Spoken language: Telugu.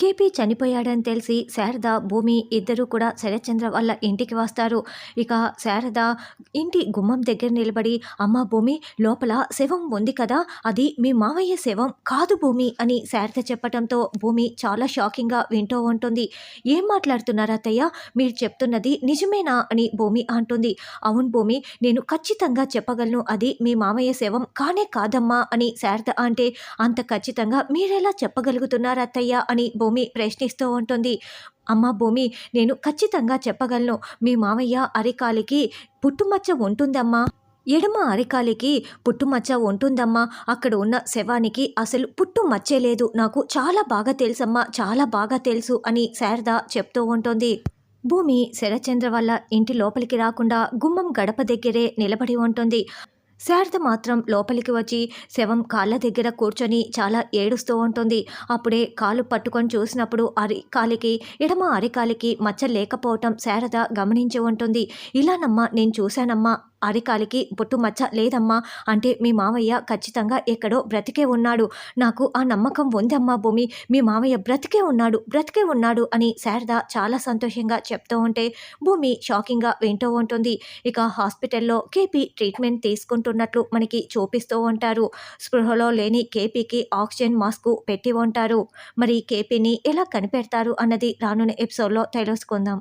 కేపీ చనిపోయాడని తెలిసి శారద భూమి ఇద్దరూ కూడా శరత్చంద్ర వాళ్ళ ఇంటికి వస్తారు. ఇక శారద ఇంటి గుమ్మం దగ్గర నిలబడి అమ్మ భూమి లోపల శవం ఉంది కదా అది మీ మావయ్య శవం కాదు భూమి అని శారద చెప్పడంతో భూమి చాలా షాకింగ్గా వింటూ ఉంటుంది. ఏం మాట్లాడుతున్నారు అత్తయ్య? మీరు చెప్తున్నది నిజమేనా? అని భూమి అంటుంది. అవును భూమి నేను ఖచ్చితంగా చెప్పగలను. అది మీ మామయ్య శవం కానే కాదమ్మా అని శారద అంటే అంత ఖచ్చితంగా మీరెలా చెప్పగలుగుతున్నారు అత్తయ్య? అని భూమి భూమి ప్రశ్నిస్తూ ఉంటుంది. అమ్మ భూమి నేను ఖచ్చితంగా చెప్పగలను. మీ మామయ్య అరికాలికి పుట్టుమచ్చ ఉంటుందమ్మా. ఎడమ అరికాలికి పుట్టుమచ్చ ఉంటుందమ్మా. అక్కడ ఉన్న శవానికి అసలు పుట్టుమచ్చే లేదు. నాకు చాలా బాగా తెలుసమ్మా చాలా బాగా తెలుసు అని శారద చెప్తూ ఉంటుంది. భూమి శరచంద్ర వల్ల ఇంటి లోపలికి రాకుండా గుమ్మం గడప దగ్గరే నిలబడి ఉంటుంది. శారద మాత్రం లోపలికి వచ్చి శవం కాళ్ళ దగ్గర కూర్చొని చాలా ఏడుస్తూ ఉంటుంది. అప్పుడే కాలు పట్టుకొని చూసినప్పుడు అరికాలికి ఎడమ అరికాలికి మచ్చ లేకపోవటం శారద గమనించి ఉంటుంది. ఇలానమ్మా నేను చూశానమ్మా అరికాలికి పుట్టుమచ్చ లేదమ్మా. అంటే మీ మావయ్య ఖచ్చితంగా ఎక్కడో బ్రతికే ఉన్నాడు. నాకు ఆ నమ్మకం ఉందమ్మా భూమి. మీ మావయ్య బ్రతికే ఉన్నాడు బ్రతికే ఉన్నాడు అని శారద చాలా సంతోషంగా చెప్తూ ఉంటే భూమి షాకింగ్గా వింటూ ఉంటుంది. ఇక హాస్పిటల్లో కేపీ ట్రీట్మెంట్ తీసుకుంటున్నట్లు మనకి చూపిస్తూ ఉంటారు. స్పృహలో లేని కేపీకి ఆక్సిజన్ మాస్క్ పెట్టి ఉంటారు. మరి కేపీని ఎలా కనిపెడతారు అన్నది రానున్న ఎపిసోడ్లో తెలుసుకుందాం.